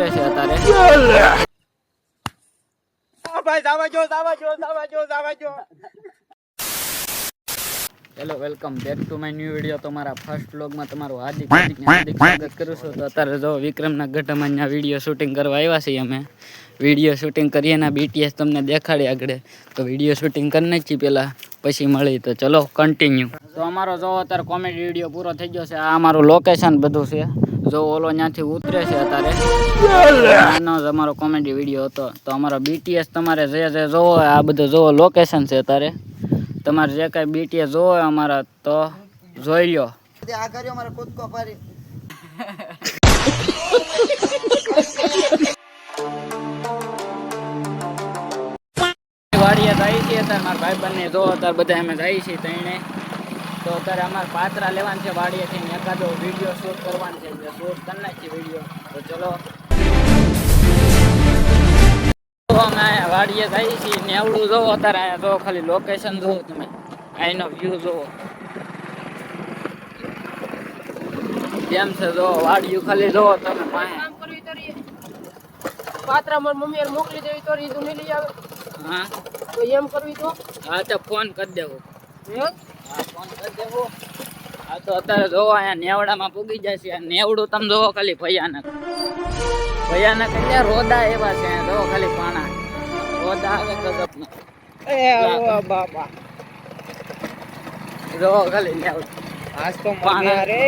ઉતરે છે અત્યારે. ભાઈ જાવા જો જાવા જો જાવા જો જાવા જો. Hello welcome back to my new video તમારા ફર્સ્ટ વ્લોગમાં તમારું હાર્દિક હાર્દિક હાર્દિક સ્વાગત કરું છું. તો અત્યારે જો વિક્રમના ગઢમાં અહીંયા વીડિયો શૂટિંગ કરવા આવ્યા છીએ અમે. વીડિયો શૂટિંગ કરીએ ના બીટીએસ તમને દેખાડી આગળ. તો વીડિયો શૂટિંગ કરી નાખી પહેલાં પછી મળી તો ચલો કન્ટિન્યુ તો અમારો જો અત્યારે કોમેડી વીડિયો પૂરો થઈ ગયો છે. આ અમારું લોકેશન બધું છે. જો ઓલો ત્યાંથી ઉતરે છે અત્યારે. આનો જ અમારો કોમેડી વીડિયો હતો. તો અમારો બીટીએસ તમારે જે જે જોવો હોય આ બધું જોવો. લોકેશન છે અત્યારે. તમારે જે કાંઈ બીટીએસ જોવો હોય અમારા તો જોઈ લ્યો. આ કર્યો મારે કૂદકો ફરી વાડીએ જાય છે અત્યારે. મારા ભાઈ બંને જો અત્યારે બધા અમે જાય છે તઈને તો અત્યારે અમારે પાત્રા લેવાનું છે વાડીએથી ને એકાદો વીડિયો શૂટ કરવાનો છે. એટલે શૂટ કરી નાખીએ વીડિયો. તો ચલો. અમે વાડીએ જાય છીએ. ને જોવો અત્યારે અહીંયા. ખાલી લોકેશન જોવો તમે. અહીંનો વ્યૂ જોવો કેમ છે? જો વાડિયું ખાલી જોવો તમે પાસે. પાત્રા મારી મમ્મી મોકલી દેવી તો રી તું નહીં લઈ આવે. હા? તો એમ કરવી તો. હા તો ફોન કરી દેવો. હે? તો અત્યારે જોવો અહીંયા નેવડામાં પૂગી જાય છે. નેવડું તમે જોવો ખાલી ભયાનક. ભયાનક એટલે રોદા એવા છે. જોવો ખાલી પાણા. રોદા આવે ગજબ એ ઓ જોવો ખાલી નેવડું. આજ તો પાણા. રે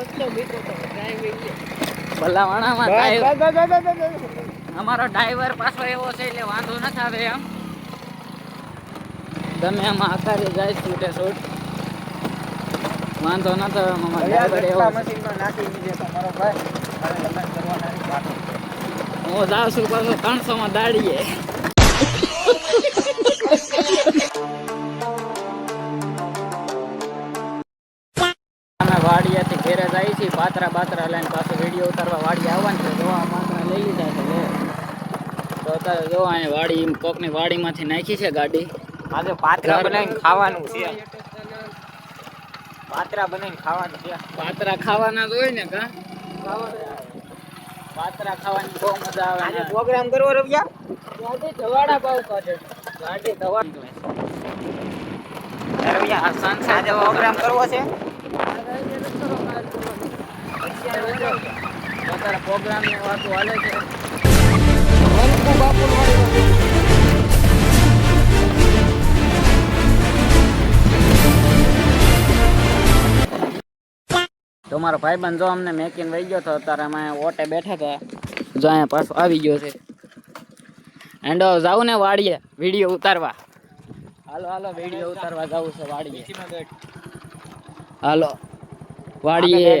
રસ્તો બીતો તો ડ્રાઈવિંગ ભલા વાણામાં. અમારો ડ્રાઈવર પાછો એવો છે એટલે વાંધો નથી આવે એમ. તમે એમાં આકારી જાય છૂટે છૂટ વાંધો ન છે. નથી હું જાઉં છું પાછો ત્રણસો માં દાડીએ. અમે વાડિયાથી ઘેરે જાય છીએ પાત્રા બાત્રા લઈને પાછો વીડિયો ઉતારવા વાડી આવવાનું છે. જોવા પાત્રા લઈ લીધા છે તો અત્યારે જોવા અહીંયા વાડી કોકની વાડીમાંથી નાખી છે ગાડી. આજે પાત્રા બનાવીને ખાવાનું છે. પાત્રા બનાવીને ખાવાનું છે. પાત્રા ખાવાના જ હોય ને કા? પાત્રા ખાવાની બહુ મજા આવે આજે પ્રોગ્રામ કરવો રવિયા? આજે ધવાડા બહુ કાઢે ગાડી ધવા રવિયા sunset આજે પ્રોગ્રામ કરવો છે? પ્રોગ્રામની વાતો હાલે છે. તો મારો ભાઈબંધ જો અમને મેકીને વહી ગયો તો અત્યારે અમે ઓટે બેઠા હતા જો અહીંયા પાછો આવી ગયો છે. એન્ડ જાઉં ને વાડીએ, વીડિયો ઉતારવા. હાલો હાલો, વીડિયો ઉતારવા જવું છે વાડીએ. હાલો, વાડીએ.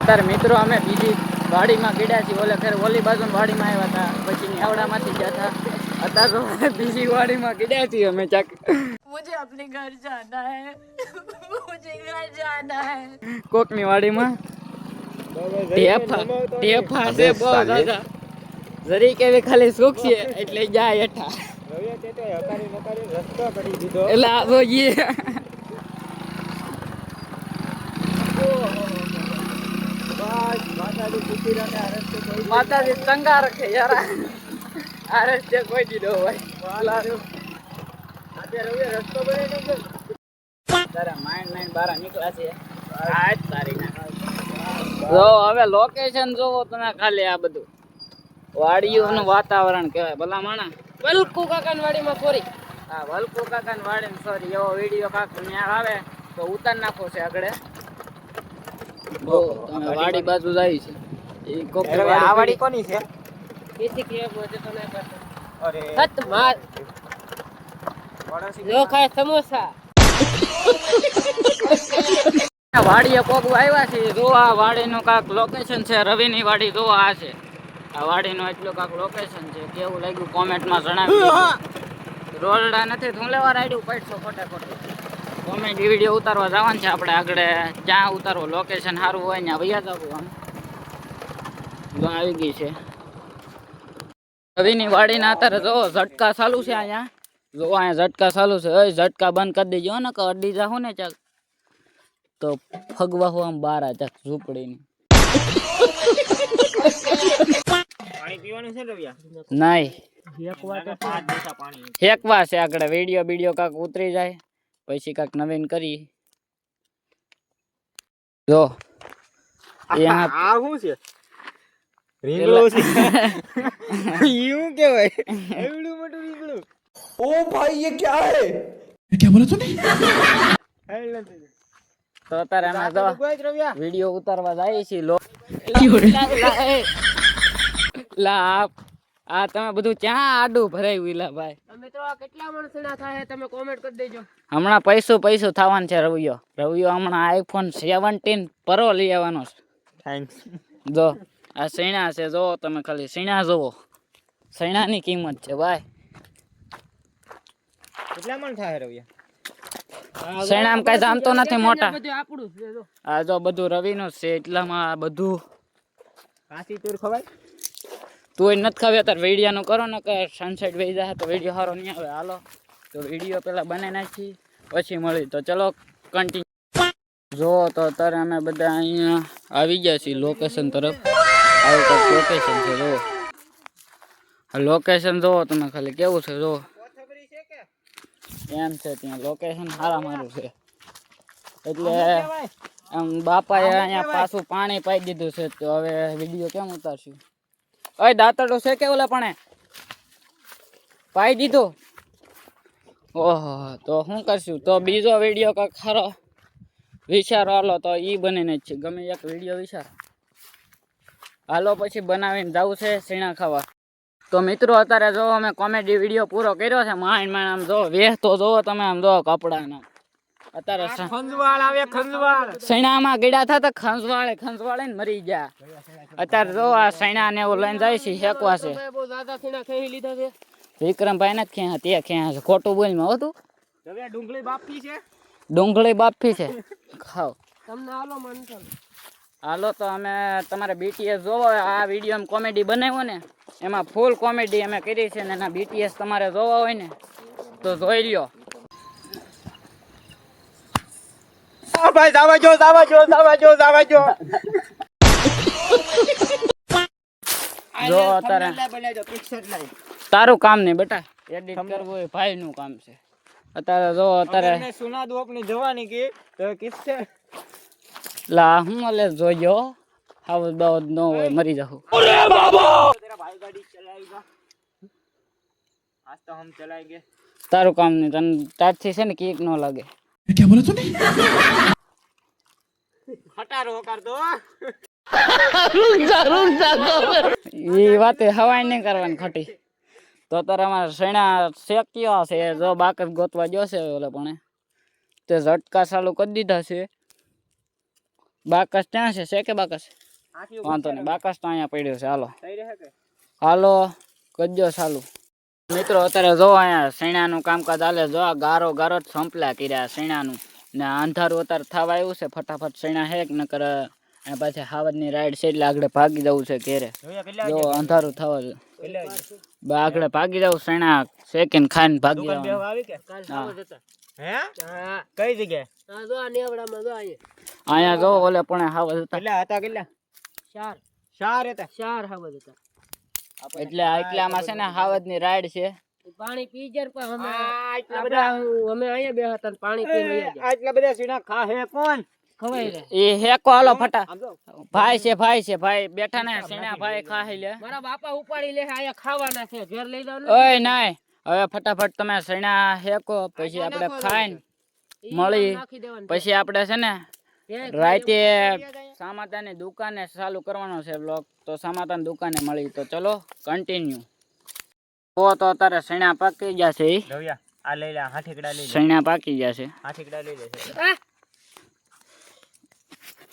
અત્યારે મિત્રો અમે બીજી વાડીમાં ગીડ્યા છીએ. ઓલે ફેર ઓલી બાજુ વાડીમાં આવ્યા હતા. પછી નેવડામાંથી ગયા હતા. અત્યારે તો અમે બીજી વાડીમાં ગીડ્યા છીએ અમે ચાક मुझे अपने घर जाना है मुझे घर जाना है કોકની વાડીમાં ટેફા ટેફા છે બહુ દાદા જરીક એવી ખાલી સુખ છે એટલે જાય હેઠા રવિયા તે તો હકારી નકારી રસ્તો કરી દીધો એટલે આ જોઈએ બસ માતાજી કુટીર અને આ રસ્તે કોઈ માતાજી ચંગા રખે યાર આ રસ્તે કોઈ દીધો હોય. આજે રવિયા રસ્તો બનાવી નાખ્યો તારા માઇન્ડ નાઈન બારા નીકળ્યા છે આજ તારી જો હવે લોકેશન જોવો તમે ખાલી આ બધું. વાડીઓનું વાતાવરણ કહેવાય. ભલા માણા. વલકુ કાકાની વાડીમાં સોરી આ વલકુ કાકા વાડી સોરી એવો વીડિયો કાક ન્યા આવે તો ઉતાર નાખો છે આગળ. બહુ તમે વાડી બાજુ જાય છે. એ કોક આ વાડી કોની છે? વાડીએ કોક આવ્યા છે જો આ વાડીનું કાંક લોકેશન છે રવિની વાડી જો આ છે. આ વાડીનું એટલું કાંક લોકેશન છે કેવું લાગ્યું કોમેન્ટમાં જણાવ્યું રોલડા નથી તું લેવા રાડ્યું પડશો ખોટે ખોટું કોમેડી વીડિયો ઉતારવા જવાનું છે આપણે આગળ. જ્યાં ઉતારવું લોકેશન સારું હોય ત્યાં ભૈયા જવું આમ. આવી ગઈ છે. રવિની વાડીના અત્યારે જો ઝટકા ચાલુ છે અહીંયા. જો અહીંયા ઝટકા ચાલુ છે. ઓય ઝટકા બંધ કરી દેજો ને કે અડી જાહું ને ચાક તો ફગવા હું આમ બાર આ ચાક ઝૂંપડીની. પાણી પીવાનું છે રવિયા? નહીં એક વાત પાંચ દેશા પાણી. ફેંકવા છે આગળ. વીડિયો વીડિયો કાંક ઉતરી જાય. પછી કાંક નવીન કરી જો. અહીંયા આ શું છે? રીંગણું છે એવું કેવાય એવડું મોટું રીંગણું ઓ ભાઈ ये क्या है क्या बोला तूने તો અત્યારે અમે જો રવિયા વિડીયો ઉતારવા જાય છે લો લા આ- આ તમે બધું ક્યાં આડું ભરાયું ઈલા ભાઈ મિત્રો આ કેટલા માણસના થાય તમે કોમેન્ટ કરી દેજો હમણાં પૈસું પૈસું થવાનું છે રવિયો રવિયો હમણાં આઈફોન સેવન્ટીન પ્રો લઈ આવવાનો છે થેન્ક્સ જો આ સૈણા છે જોવો તમે ખાલી. સૈણા જોવો સૈણાની કિંમત છે ભાઈ. કેટલા મણ થાય રવિયા સૈણામ કઈ જામતો નથી મોટા. બધું આપણું છે જો. આ જો બધું રવિનું છે એટલામાં આ બધું. કાશી તુર ખવાય? તું નથી ખાવી અત્યારે વિડીયાનું કરો ને કે સનસેટ વહી જાય તો વીડિયો સારો નહીં આવે. હાલો તો વીડિયો પેલા બનાવી નાખી પછી મળી. તો ચલો કન્ટિન્યુ જો તો અત્યારે અમે બધા અહીંયા આવી ગયા છીએ લોકેશન તરફ. આવું કંઈક લોકેશન છે જો લોકેશન જોવો તમે ખાલી કેવું છે જો એમ છે ત્યાં? લોકેશન સારા મારું છે. એટલે આમ બાપાએ અહીંયા પાછું પાણી પાઈ દીધું છે તો હવે વીડિયો કેમ ઉતારશું? ઓય દાંતડું છે કે ઓલા પણ? પાઈ દીધો? ઓહો તો શું કરશું? તો બીજો વીડિયો કાંઈક ખરો વિચારો હાલો તો એ બનીને જ છે. ગમે એક વીડિયો વિચાર. હાલો પછી બનાવીને જવું છે સીણા ખાવા. તો મિત્રો અત્યારે જો અમે કોમેડી વીડિયો પૂરો કર્યો છે માઇન્ડ માઇન્ડ આમ જો વેહ તો જોવો તમે આમ જો કપડાના. અત્યારે ખંજવાળ આવે ખંજવાળ. સૈણામાં ગીડા થતા ખંજવાળે ખંજવાળે ને મરી ગયા. અત્યારે જો આ સૈણા ને એવું લઈને જાય છે હેકવા છે. વિક્રમભાઈ ને ક્યાં તે ક્યાં છે. ખોટું બોલમાં હતું ડુંગળી બાપી છે. ડુંગળી બાફી છે. ખાઓ. તમને આલો માનતો હાલો તો અમે તમારે બીટીએસ જોવો આ વિડીયોમાં કોમેડી બનાવ્યો ને એમાં ફૂલ કોમેડી અમે કરી છે ને એના બીટીએસ તમારે જોવા હોય ને તો જોઈ લ્યો. ભાઈ તારું. કામ નહીં બેટા એડિટ કરવું એ ભાઈ નું કામ છે. અત્યારે જો અત્યારે સુના દો આપની જવાની કે કિસ્સે લા હું અલે જોયો હાવત બાવત ન હોય મરી જાઉં तेरा भाई गाड़ी चलाएगा आज तो हम चलाएंगे તારું કામ નહીં તને તારથી છે ને કીક ન લાગે क्या बोला तूने हटारो कर दो એ વાતે હવાઈ નહીં કરવાની ખટી તો તારે અમારે સૈણા શેક્યો છે જો બાકસ ગોતવા જોશે ઓલે પણ તે ઝટકા ચાલુ કરી દીધા છે બાકસ ત્યાં છે? છે કે બાકસ? વાંધો નહીં બાકસ તો અહીંયા પડ્યો છે. હાલો. હાલો કજો ચાલુ મિત્રો અત્યારે જો અહીંયા શેણાનું કામકાજ હાલે જો આ ગારો ગારો જ સંપલા કર્યા શેણાનું. ને અંધારું અત્યારે થવા આવ્યું છે ફટાફટ શેણા હેક ન કરે અને પાછી હાવજની રાઈડ સાઈડ આગળ ભાગી જવું છે ઘેરે. જો અંધારું થવા બાકડે ભાગી જાવ સણા સેકન્ડ ખાઈને ભાગી જાવ હે. કઈ જગ્યાએ? હતા. એટલે હતા કેટલા? છે ને હાવદની રાઈડ છે. પાણી પી પણ અમે આટલા બધા અમે અહીંયા બેહતા પાણી પી લઈએ આટલા બધા સીણા ખા કોણ? એ હેકો હાલો ફટા. ભાઈ છે ભાઈ છે ભાઈ. બેઠા ને સૈણા ભાઈ ખાઈ લે. મારા બાપા ઉપાડી લે અહીંયા ખાવાના છે. ઘેર લઈ જાવ ઓય નાય. હવે ફટાફટ તમે સૈણા હેકો પછી આપણે ખાઈને મળી. પછી આપણે છે ને રાતે સામાતાની દુકાને ચાલુ કરવાનો છે બ્લોગ તો સામાતાની દુકાને મળી. તો ચલો કન્ટિન્યુ તો તો અત્યારે સૈણા પાકી ગયા છે આ લઈ લે આ લઈ લે સૈણા પાકી ગયા છે. લઈ લે છે. આ!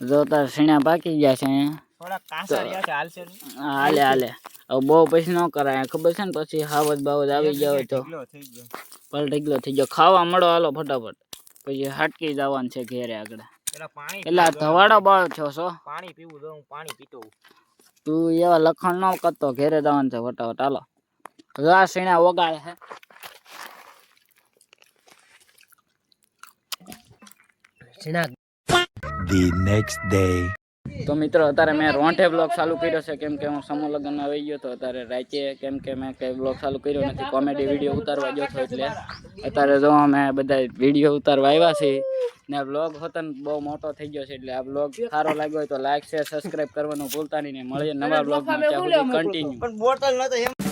જો તાર સીણા પાકી ગયા છે. અહીંયા થોડા કાસા રહ્યા છે હાલશે નહીં. હા, હાલે હાલે. હવે બહુ પછી ન કરાય. ખબર છે ને પછી હાવજ બાવજ આવી ગયા હોય તો. ઢીકલો થઈ ગયો. પલ ઢગલો થઈ ગયો. ખાવા મળો હાલો ફટાફટ. પછી હાટકી જવાનું છે ઘેરે આગળ. એટલે ધવાડો બાળ છો છો. પાણી પીવું તો હું પાણી પીતો તું એવા લખણ ન કરતો ઘેરે જવાનું છે ફટાફટ. હાલો. રા સીણા ઓગાળે હે ઝીણા The નેક્સ્ટ ડે તો મિત્રો અત્યારે મેં રોંઠે બ્લોગ ચાલુ કર્યો છે. કેમ કે હું સમૂહ લગ્ન આવી ગયો તો અત્યારે રાતે કેમ કે મેં કઈ બ્લોગ ચાલુ કર્યો નથી. કોમેડી વીડિયો ઉતારવા ગયો હતો એટલે. અત્યારે જો અમે બધા વીડિયો ઉતારવા આવ્યા છીએ. ને બ્લોગ હોતન બહુ મોટો થઈ ગયો છે એટલે આ બ્લોગ સારો લાગ્યો હોય તો લાઈક શેર સબસ્ક્રાઇબ કરવાનું ભૂલતા નહીં ને મળીએ નવા બ્લોગમાં કન્ટિન્યુ